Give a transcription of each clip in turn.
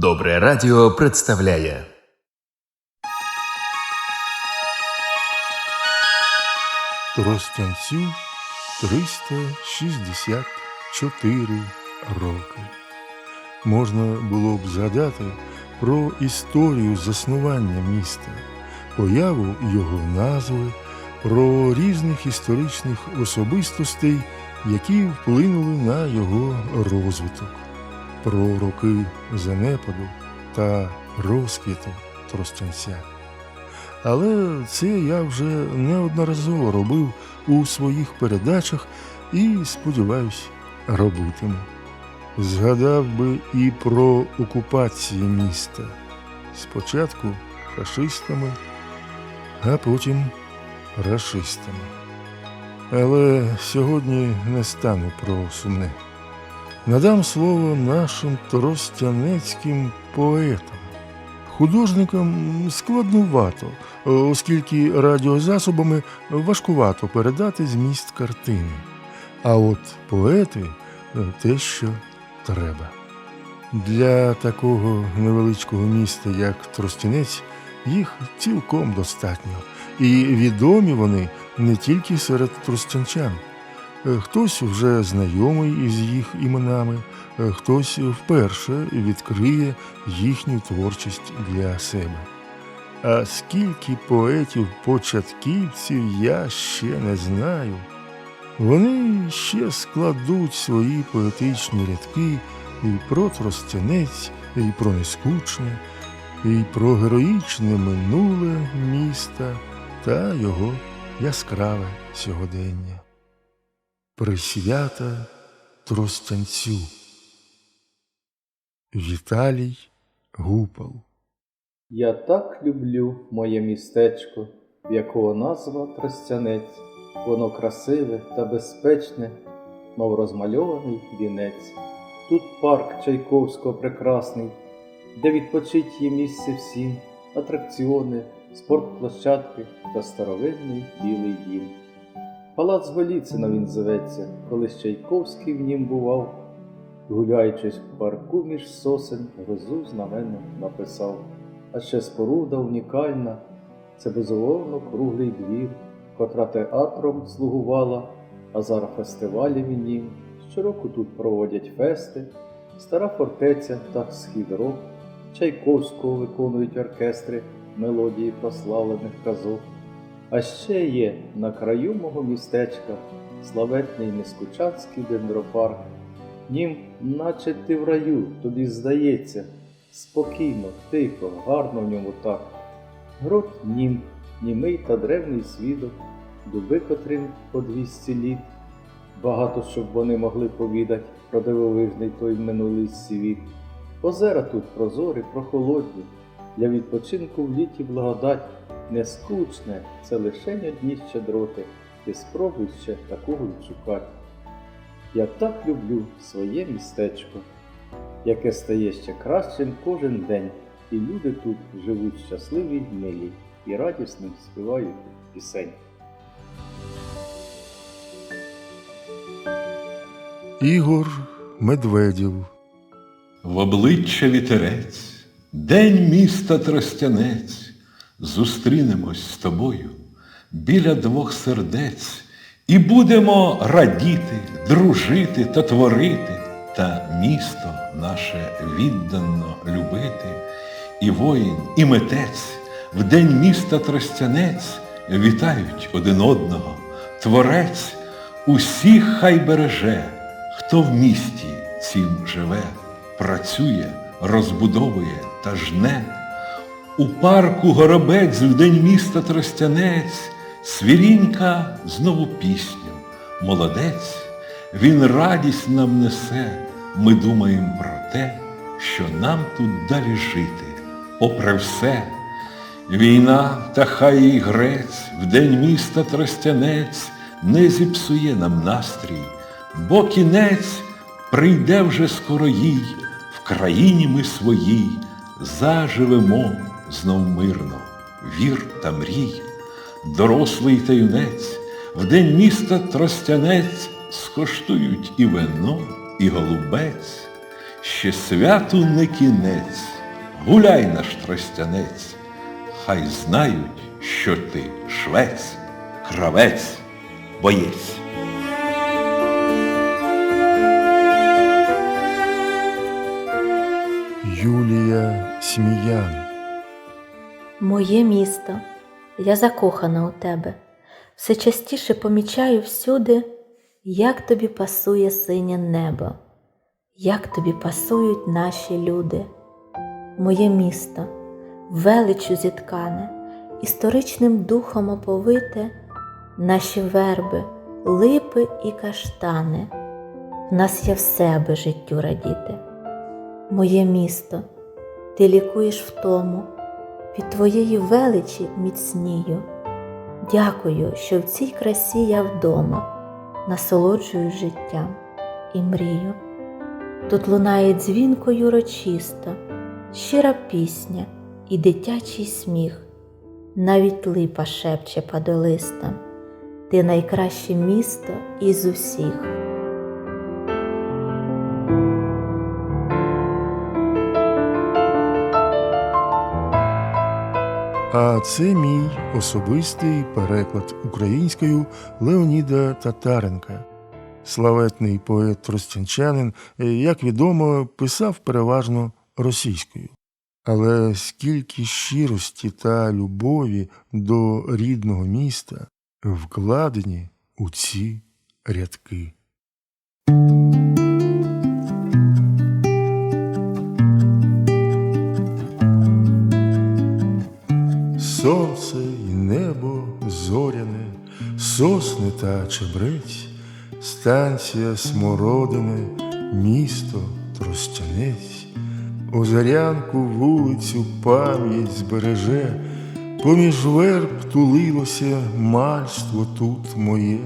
Добре радіо представляє Тростянцю 364 роки. Можна було б згадати про історію заснування міста, появу його назви, про різних історичних особистостей, які вплинули на його розвиток, про роки занепаду та розквіту Тростянця. Але це я вже неодноразово робив у своїх передачах і, сподіваюсь, робитиму. Згадав би і про окупацію міста. Спочатку фашистами, а потім рашистами. Але сьогодні не стану про сумне. Надам слово нашим тростянецьким поетам. Художникам складнувато, оскільки радіозасобами важкувато передати зміст картини. А от поети те, що треба. Для такого невеличкого міста, як Тростянець, їх цілком достатньо. І відомі вони не тільки серед тростянчан. Хтось вже знайомий із їх іменами, хтось вперше відкриє їхню творчість для себе. А скільки поетів-початківців я ще не знаю. Вони ще складуть свої поетичні рядки і про тростянець, і про нескучне, і про героїчне минуле міста та його яскраве сьогодення. Присвята Тростянцю. Віталій Гупал Я так люблю моє містечко, в якого назва Тростянець. Воно красиве та безпечне, мов розмальований вінець. Тут парк Чайковського прекрасний, де відпочить є місце всім, атракціони, спортплощадки та старовинний білий дім. Палац Голіцина він зветься, колись Чайковський в нім бував. Гуляючись в парку між сосен, грозу знаменно написав. А ще споруда унікальна, це безумовно круглий двір, котра театром слугувала, а зараз фестивалі в. Щороку тут проводять фести, стара фортеця та схід рок, Чайковського виконують оркестри мелодії прославлених казок. А ще є на краю мого містечка славетний нескучацький дендропарк. Нім, наче ти в раю, тобі здається, спокійно, тихо, гарно в ньому так. Грот нім, німий та древній свідок, дуби котрим по двісті літ. Багато щоб вони могли повідать про дивовижний той минулий світ. Озера тут прозорі, прохолодні, для відпочинку в літі благодать не скучне, це лишень одні щедроти, ти спробуй ще такого відшукати. Я так люблю своє містечко, яке стає ще кращим кожен день, і люди тут живуть щасливі й милі і радісно співають пісень. Ігор Медведєв В обличчя вітерець, день міста Тростянець, зустрінемось з тобою біля двох сердець і будемо радіти, дружити та творити, та місто наше віддано любити. І воїн, і митець в день міста Тростянець вітають один одного, творець усіх хай береже, хто в місті цім живе, працює, розбудовує та жне. У парку горобець в день міста Тростянець свірінька знову пісню. Молодець, він радість нам несе, ми думаємо про те, що нам тут далі жити, попри все. Війна та хай і грець в день міста Тростянець не зіпсує нам настрій, бо кінець прийде вже скоро їй, в країні ми своїй, заживемо знов мирно, вір та мрій. Дорослий та юнець в день міста Тростянець скоштують і вино, і голубець, ще святу не кінець, гуляй наш тростянець, хай знають, що ти швець, кравець, боєць. Юлія Сміян. Моє місто, я закохана у тебе. Все частіше помічаю всюди, як тобі пасує синє небо, як тобі пасують наші люди. Моє місто, величу зіткане, історичним духом оповите, наші верби, липи і каштани. В нас є все, аби життю радіти. Моє місто, ти лікуєш втому, від твоєї величі міцнію. Дякую, що в цій красі я вдома, насолоджуюсь життям і мрію. Тут лунає дзвінко й урочисто, щира пісня і дитячий сміх, навіть липа шепче падолистам, ти найкраще місто із усіх. А це мій особистий переклад українською Леоніда Татаренка. Славетний поет тростянчанин, як відомо, писав переважно російською. Але скільки щирості та любові до рідного міста вкладені у ці рядки. Сонце і небо зоряне, сосни та чебрець, станція смородини, місто тростянець, озарянку вулицю пам'ять збереже, поміж верб тулилося мальство тут моє.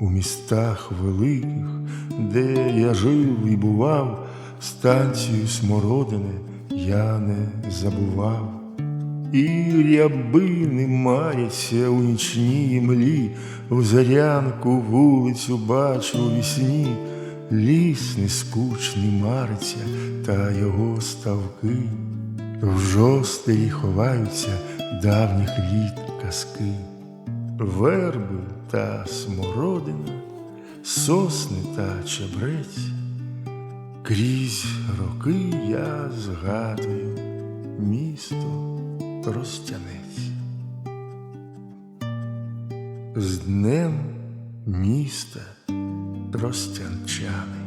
У містах великих, де я жив і бував, станцію смородини я не забував. І рябини маряться у нічній млі, в зарянку вулицю бачу у вісні, ліс нескучний мариться та його ставки, в жостері ховаються давніх літ казки, верби та смородина, сосни та чебрець, крізь роки я згадую місто. Тростянець. З днем міста Тростянчани.